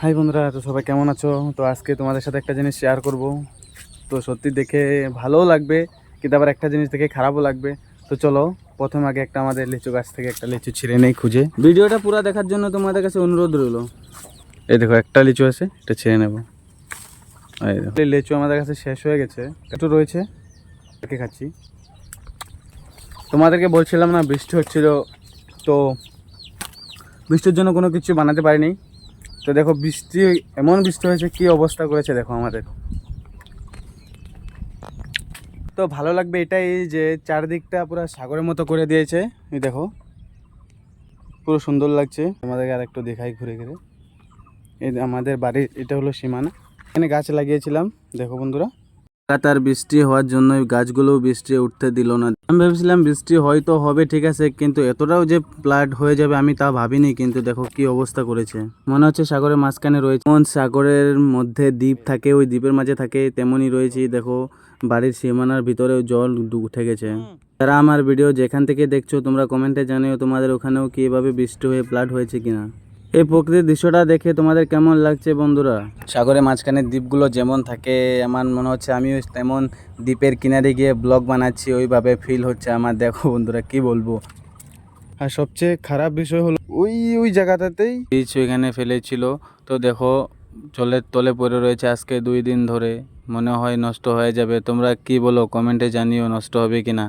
High বন্ধুরা তো সবাই কেমন আছো? তো আজকে তোমাদের সাথে একটা জিনিস শেয়ার করব। তো সত্যি দেখে ভালোও লাগবে কিন্তু আবার একটা জিনিস দেখে খারাপও লাগবে। তো চলো প্রথম আগে একটা আমাদের লিচু গাছ থেকে একটা লিচু ছিঁড়ে নেই খুঁজে। ভিডিওটা পুরো দেখার জন্য তোমাদের কাছে অনুরোধ রইল। এই দেখো একটা লিচু আছে এটা ছিঁড়ে নেব। এই দেখো লিচু আমাদের কাছে শেষ হয়ে গেছে। একটু রয়েছে এটাকে খাচ্ছি। তোমাদেরকে বলছিলাম না বৃষ্টি হচ্ছিল তো বৃষ্টির জন্য কোনো কিছু বানাতে পারিনি। তো দেখো বৃষ্টি, এমন বৃষ্টি হয়েছে, কি অবস্থা করেছে দেখো আমাদের। তো ভালো লাগবে এটাই যে চারদিকটা পুরো সাগরের মতো করে দিয়েছে, এই দেখো। পুরো সুন্দর লাগছে। আমাদেরকে আর একটু দেখাই ঘুরে ঘুরে। এই আমাদের বাড়ির, এটা হলো সীমানা। এখানে গাছ লাগিয়েছিলাম, দেখো বন্ধুরা। লাগাতার বৃষ্টি হওয়ার জন্য গাছগুলো বৃষ্টি উঠতে দিল না। আমি ভেবেছিলাম বৃষ্টি হয়তো হবে ঠিক আছে কিন্তু এতটাও যে প্লাট হয়ে যাবে আমি তা ভাবিনি কিন্তু দেখো কি অবস্থা করেছে। মনে হচ্ছে সাগরের মাঝখানে রয়েছে যেমন সাগরের মধ্যে দ্বীপ থাকে ওই দ্বীপের মাঝে থাকে তেমনই রয়েছে দেখো বাড়ির সীমানার ভিতরেও জল উঠে গেছে। যারা আমার ভিডিও যেখান থেকে দেখছ তোমরা কমেন্টে জানিও তোমাদের ওখানেও কি এভাবে বৃষ্টি হয়ে প্লাট হয়েছে কিনা। এই প্রকৃতির দৃশ্যটা দেখে তোমাদের কেমন লাগছে বন্ধুরা? সাগরের মাঝখানে দ্বীপগুলো যেমন থাকে আমার মনে হচ্ছে আমিও তেমন দ্বীপের কিনারে গিয়ে ব্লগ বানাচ্ছি ওইভাবে ফিল হচ্ছে আমার। দেখো বন্ধুরা কি বলব? আর সবচেয়ে খারাপ বিষয় হলো ওই ওই জায়গাটাতেই বীজ ওইখানে ফেলেছিল। তো দেখো জলের তলে পড়ে রয়েছে আজকে দুই দিন ধরে। মনে হয় নষ্ট হয়ে যাবে। তোমরা কি বলো? কমেন্টে জানিও নষ্ট হবে কিনা।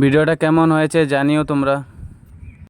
ভিডিওটা কেমন হয়েছে জানিও তোমরা।